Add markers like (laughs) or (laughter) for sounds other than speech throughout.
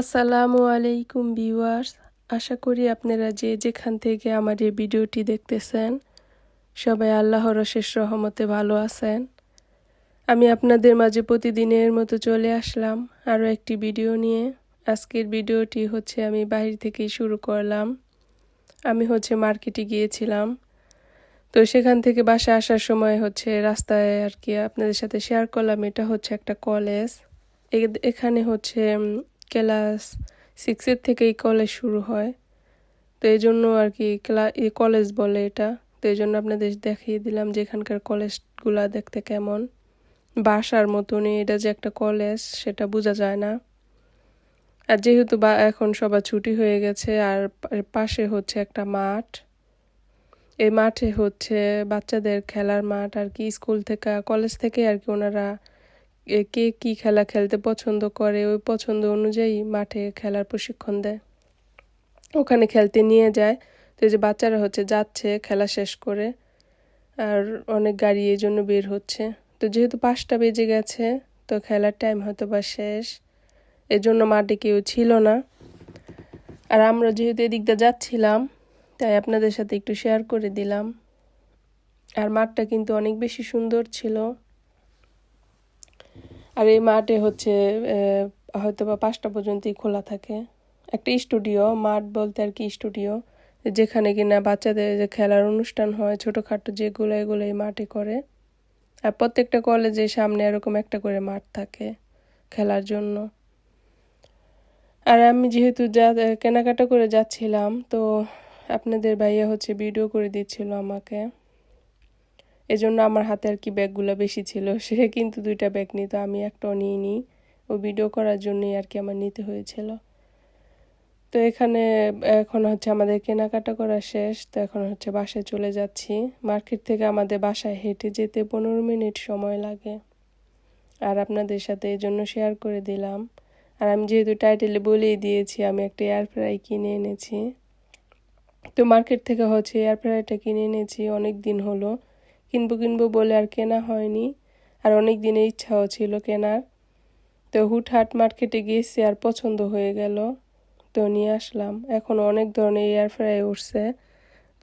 আসসালামু আলাইকুম ভিউয়ার্স। আশা করি আপনারা যে যেখান থেকে আমার এই ভিডিওটি দেখতেছেন, সবাই আল্লাহর অশেষ রহমতে ভালো আছেন। আমি আপনাদের মাঝে প্রতিদিনের মতো চলে আসলাম আরও একটি ভিডিও নিয়ে। আজকের ভিডিওটি হচ্ছে আমি বাহির থেকেই শুরু করলাম। আমি হচ্ছে মার্কেটে গিয়েছিলাম। তো সেখান থেকে বাসা আসার সময় হচ্ছে রাস্তায় আর কি আপনাদের সাথে শেয়ার করলাম, এটা হচ্ছে একটা কলেজ। এখানে হচ্ছে ক্লাস সিক্সের থেকেই কলেজ শুরু হয়। তো এই জন্য আর কি ক্লা কলেজ বলে এটা। তো এই জন্য আপনাদের দেখিয়ে দিলাম যে এখানকার কলেজগুলা দেখতে কেমন। বাসার মতনই, এটা যে একটা কলেজ সেটা বোঝা যায় না। আর যেহেতু বা, এখন সবার ছুটি হয়ে গেছে, আর পাশে হচ্ছে একটা মাঠ। এই মাঠে হচ্ছে বাচ্চাদের খেলার মাঠ আর কি, স্কুল থেকে কলেজ থেকে আর কি ওনারা কে কি খেলা খেলতে পছন্দ করে ওই পছন্দ অনুযায়ী মাঠে খেলার প্রশিক্ষণ দেয়। ওখানে খেলতে নিয়ে যায়। তো এই যে বাচ্চারা হচ্ছে, যাচ্ছে, খেলা শেষ করে আর অনেক গাড়ি এই জন্য বের হচ্ছে। তো যেহেতু পাঁচটা বেজে গেছে, তো খেলার টাইম হয়তো বা শেষ। এজন্য মাঠে কেউ ছিল না। আর আমরা যেহেতু এদিক দিয়ে যাচ্ছিলাম, তাই আপনাদের সাথে একটু শেয়ার করে দিলাম। আর মাঠটা কিন্তু অনেক বেশি সুন্দর ছিল। আর এই মাঠে হচ্ছে হয়তো বা পাঁচটা পর্যন্তই খোলা থাকে। একটা স্টুডিও, মাঠ বলতে আর কি স্টুডিও, যেখানে কিনা বাচ্চাদের যে খেলার অনুষ্ঠান হয়, ছোটোখাটো যেগুলো এগুলো এই মাঠে করে। আর প্রত্যেকটা কলেজের সামনে এরকম একটা করে মাঠ থাকে খেলার জন্য। আর আমি যেহেতু যা কেনাকাটা করে যাচ্ছিলাম, তো আপনাদের ভাইয়া হচ্ছে ভিডিও করে দিচ্ছিল আমাকে। এজন্য আমার হাতে আর কি ব্যাগগুলো বেশি ছিল। (laughs) সে কিন্তু দুইটা ব্যাগ নিত আমি একটাও নিয়ে নিই। ও ভিডিও করার জন্যই আর কি আমার নিতে হয়েছিল। তো এখানে, এখন হচ্ছে আমাদের কেনাকাটা করা শেষ। তো এখন হচ্ছে বাসায় চলে যাচ্ছি। মার্কেট থেকে আমাদের বাসায় হেঁটে যেতে পনেরো মিনিট সময় লাগে। আর আপনাদের সাথে এই জন্য শেয়ার করে দিলাম। আর আমি যেহেতু টাইটেলে বলেই দিয়েছি, আমি একটা এয়ার ফ্রাই কিনে এনেছি। তো মার্কেট থেকে হচ্ছে এয়ার ফ্রাইটা কিনে এনেছি। অনেক দিন হলো। কিনবো কিনবো বলে আর কেনা হয়নি। আর অনেক দিনের ইচ্ছাও ছিল কেনার। তো হুটহাট মার্কেটে গিয়েছি আর পছন্দ হয়ে গেল। তো নিয়ে আসলাম। এখন অনেক ধরনের এয়ার ফ্রাই উঠছে।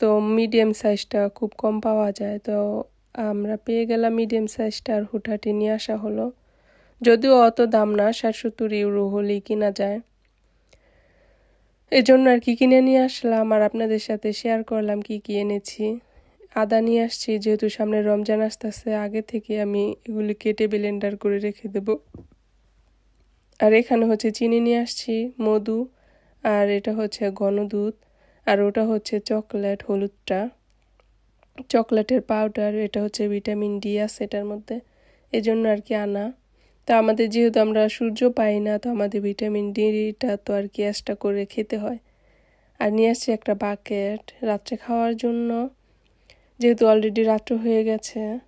তো মিডিয়াম সাইজটা খুব কম পাওয়া যায়। তো আমরা পেয়ে গেলাম মিডিয়াম সাইজটা আর হুটহাটি নিয়ে আসা হলো। যদিও অত দাম না, ষাট সত্তর ইউরো হলেই কিনা যায়। এই জন্য আর কি কিনে নিয়ে আসলাম। আর আপনাদের সাথে শেয়ার করলাম কি কি এনেছি। আদা নিয়ে আসছি, যেহেতু সামনে রমজান আসতে আসতেছে, আগে থেকে আমি এগুলি কেটে ব্লেন্ডার করে রেখে দেব। আর এখানে হচ্ছে চিনি নিয়ে আসছি, মধু, আর এটা হচ্ছে ঘন দুধ, আর ওটা হচ্ছে চকলেট হলুদটা। চকলেটের পাউডার এটা হচ্ছে ভিটামিন ডি আছে এটার মধ্যে জন্য আর কি আনা। তো আমাদের যেহেতু আমরা সূর্য পাই না, তো আমাদের ভিটামিন ডিটা তো আর কি এক্সট্রা করে খেতে হয়। আর নিয়ে আসছি একটা বাকেট রাত্রে খাওয়ার জন্য। যেহেতু অলরেডি রাত্র হয়ে গেছে,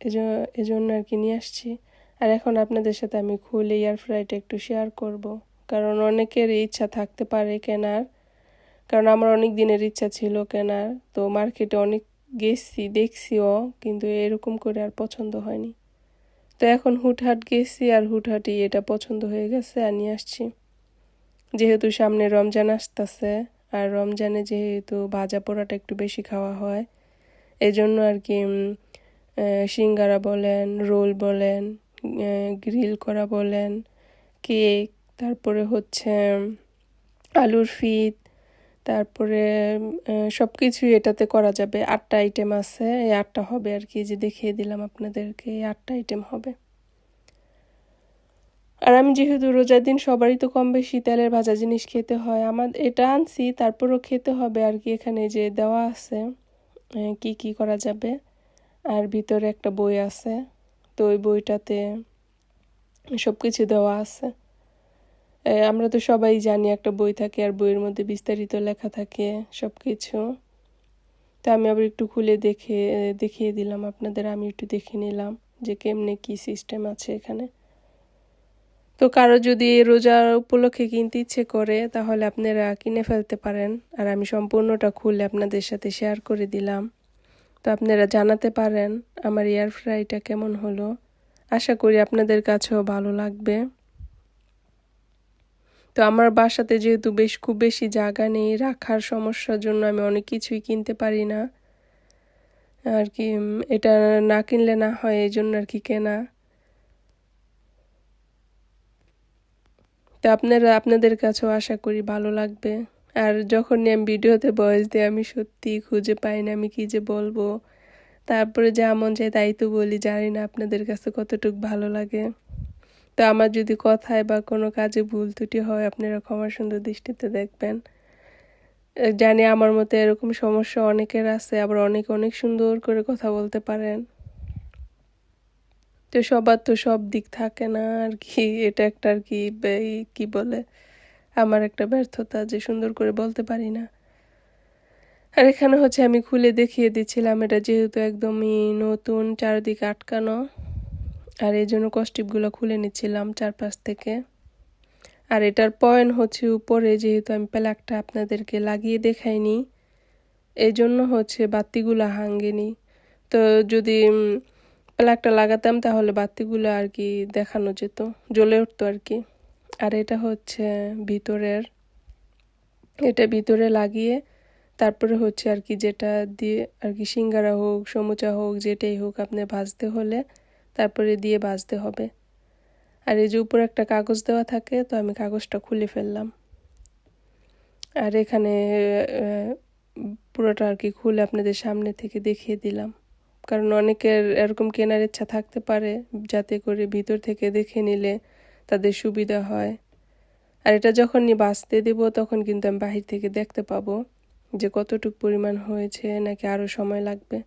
এজ- এজন্য আর কি নিয়ে আসছি। আর এখন আপনাদের সাথে আমি খুলে এয়ার ফ্রাইটা একটু শেয়ার করব। কারণ অনেকের ইচ্ছা থাকতে পারে কেনার। কারণ আমার অনেক দিনের ইচ্ছা ছিল কেনার। তো মার্কেটে অনেক গেছি, দেখছিও, কিন্তু এরকম করে আর পছন্দ হয়নি। তো এখন হুটহাট গেছি আর হুটহাটি এটা পছন্দ হয়ে গেছে আর নিয়ে আসছি। যেহেতু সামনে রমজান আসতেছে, আর রমজানে যেহেতু ভাজা পোড়াটা একটু বেশি খাওয়া হয় এই জন্য আর কি সিঙ্গারা বলেন, রোল বলেন গ্রিল করা বলেন, কেক, তারপরে হচ্ছে আলুর ফিত, তারপরে সব কিছুই এটাতে করা যাবে। আটটা আইটেম আছে, এই আটটা হবে আর কি যে দেখিয়ে দিলাম আপনাদেরকে, এই আটটা আইটেম হবে। আর আমি যেহেতু রোজার দিন সবারই তো কম বেশি তেলের ভাজা জিনিস খেতে হয় আমার এটা আনছি, তারপরও খেতে হবে আর কি, এখানে যে দেওয়া আছে। কি কি করা যাবে? আর ভিতরে একটা বই আছে। তো ওই বইটাতে সব কিছু দেওয়া আছে। আমরা তো সবাই জানি একটা বই থাকে আর বইয়ের মধ্যে বিস্তারিত লেখা থাকে সব কিছু তো আমি আবার একটু খুলে দেখে দেখিয়ে দিলাম। আপনাদের আমি একটু দেখে নিলাম যে কেমনে কি সিস্টেম আছে এখানে। তো কারও যদি রোজা উপলক্ষে কিনতে ইচ্ছে করে, তাহলে আপনারা কিনে ফেলতে পারেন। আর আমি সম্পূর্ণটা খুলে আপনাদের সাথে শেয়ার করে দিলাম। তো আপনারা জানাতে পারেন আমার এয়ার ফ্রাইটা কেমন হলো। আশা করি আপনাদের কাছেও ভালো লাগবে। তো আমার বাসাতে যেহেতু বেশ খুব বেশি জায়গা নেই, রাখার সমস্যার জন্য আমি অনেক কিছুই কিনতে পারি না। আর কি এটা না কিনলে না হয়, এই জন্য আর কি কেনা। তো আপনারা, আপনাদের কাছেও আশা করি ভালো লাগবে। আর যখনই আমি ভিডিওতে ভয়েস দিই, আমি সত্যি খুঁজে পাই না আমি কি যে বলব। তারপরে যা মন চায় তাই তো বলি, জানি না আপনাদের কাছে কতটুকু ভালো লাগে। তো আমার যদি কথায় বা কোনো কাজে ভুল ত্রুটি হয়, আপনারা ক্ষমা সুন্দর দৃষ্টিতে দেখবেন। জানি আমার মতো এরকম সমস্যা অনেকের আছে, আবার অনেক অনেক সুন্দর করে কথা বলতে পারেন। তো সবার তো সব দিক থাকে না আর কি। এটা একটা আর কি কি বলে, আমার একটা ব্যর্থতা যে সুন্দর করে বলতে পারি না। আর এখানে হচ্ছে আমি খুলে দেখিয়ে দিচ্ছিলাম, এটা যেহেতু একদমই নতুন চারদিকে আটকানো। আর এই জন্য কস্টিপগুলো খুলে নিচ্ছিলাম চারপাশ থেকে। আর এটার পয়েন্ট হচ্ছে উপরে, যেহেতু আমি প্লাগটা আপনাদেরকে লাগিয়ে দেখাইনি এই জন্য হচ্ছে বাতিগুলো হাঙ্গেনি তো যদি প্লাগটা লাগাতাম, তাহলে বাতিগুলো আর কি দেখানো যেত, জ্বলে উঠতো আর কি। আর এটা হচ্ছে ভিতরের, এটা ভিতরে লাগিয়ে তারপরে হচ্ছে আর কি যেটা দিয়ে আর কি সিঙ্গারা হোক, সমুচা হোক, যেটাই হোক আপনি ভাজতে হলে তারপরে দিয়ে ভাজতে হবে। আর এই যে উপরে একটা কাগজ দেওয়া থাকে, তো আমি কাগজটা খুলে ফেললাম। আর এখানে পুরোটা আর কি খুলে আপনাদের সামনে থেকে দেখিয়ে দিলাম। কারণ অনেকের এরকম কেনার ইচ্ছা থাকতে পারে, যাতে করে ভিতর থেকে দেখে নিলে তাদের সুবিধা হয়। আর এটা যখন বাঁচতে দেব, তখন কিন্তু আমি বাহির থেকে দেখতে পাবো যে কতটুক পরিমাণ হয়েছে, নাকি আরও সময় লাগবে।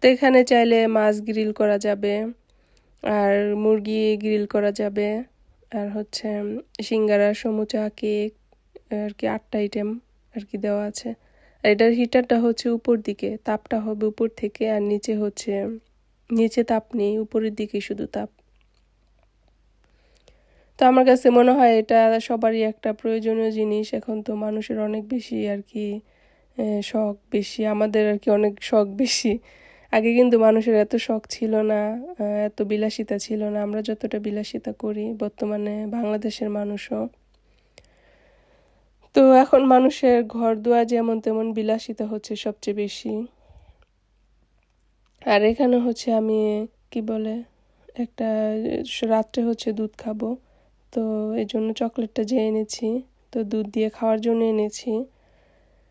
তো এখানে চাইলে মাছ গ্রিল করা যাবে, আর মুরগি গ্রিল করা যাবে, আর হচ্ছে সিঙ্গারা, সমুচা, কেক, আর কি আটটা আইটেম আর কি দেওয়া আছে। আর এটার হিটারটা হচ্ছে উপর দিকে, তাপটা হবে উপর থেকে আর নিচে হচ্ছে, নিচে তাপ নেই, উপরের দিকে শুধু তাপ। তো আমার কাছে মনে হয় এটা সবারই একটা প্রয়োজনীয় জিনিস, এখন তো মানুষের অনেক বেশি আর কি শখ বেশি, আমাদের আর কি অনেক শখ বেশি। আগে কিন্তু মানুষের এত শখ ছিল না এত বিলাসিতা ছিল না, আমরা যতটা বিলাসিতা করি, বর্তমানে বাংলাদেশের মানুষও। তো এখন মানুষের ঘর দুয়ার যেমন তেমন বিলাসিতা হচ্ছে সবচেয়ে বেশি। আর এখানে হচ্ছে আমি, কি বলে, একটা রাত্রে হচ্ছে দুধ খাব। তো এই জন্য চকলেটটা যে এনেছি, তো দুধ দিয়ে খাওয়ার জন্য এনেছি।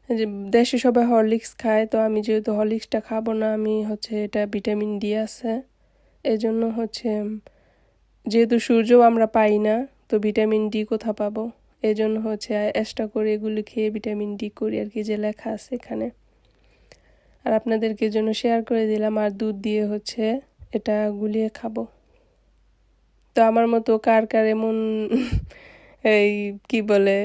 যে দেশে সবাই হরলিক্স খায়, তো আমি যেহেতু হরলিক্সটা খাব না, আমি হচ্ছে এটা ভিটামিন ডি আছে। এই জন্য হচ্ছে, যেহেতু সূর্য আমরা পাই না, তো ভিটামিন ডি কোথা পাবো? এই জন্য হচ্ছে এক্সট্রা করে এগুলো খেয়ে ভিটামিন ডি করি আর কি যে লেখা আছে এখানে। আর আপনাদেরকে জন্য শেয়ার করে দিলাম, আর দুধ দিয়ে হচ্ছে এটা গুলিয়ে খাব। তো আমার মতো কার কার এমন (laughs) এই কি বলে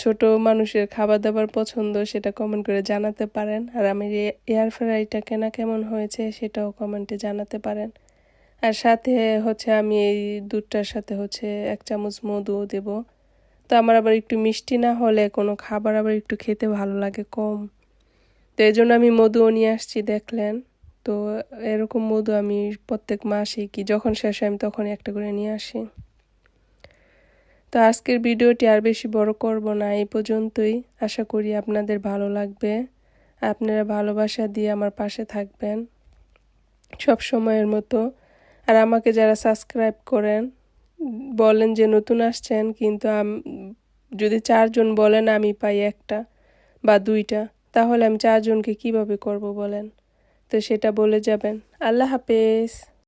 ছোট মানুষের খাবার দাবার পছন্দ সেটা কমেন্ট করে জানাতে পারেন। আর আমি এয়ার ফ্রাইটা কেনা কেমন হয়েছে সেটাও কমেন্টে জানাতে পারেন। আর সাথে হচ্ছে আমি এই দুধটার সাথে হচ্ছে এক চামচ মধুও দেব। তো আমার আবার একটু মিষ্টি না হলে, কোনো খাবার আবার একটু খেতে ভালো লাগে কম। তো এই জন্য আমি মধুও নিয়ে আসছি, দেখলেন। তো এরকম মধু আমি প্রত্যেক মাসে কি, যখন শেষ হয় আমি তখনই একটা করে নিয়ে আসি। তো আজকের ভিডিওটি আর বেশি বড় করব না, এই পর্যন্তই। আশা করি আপনাদের ভালো লাগবে। আপনারা ভালোবাসা দিয়ে আমার পাশে থাকবেন সব সময়ের মতো। আর আমাকে যারা সাবস্ক্রাইব করেন বলেন যে নতুন আসছেন, কিন্তু যদি চারজন বলেন আমি পাই একটা বা দুইটা, তাহলে আমি চারজনকে কীভাবে করব বলেন? তো সেটা বলে যাবেন। আল্লাহ হাফেজ।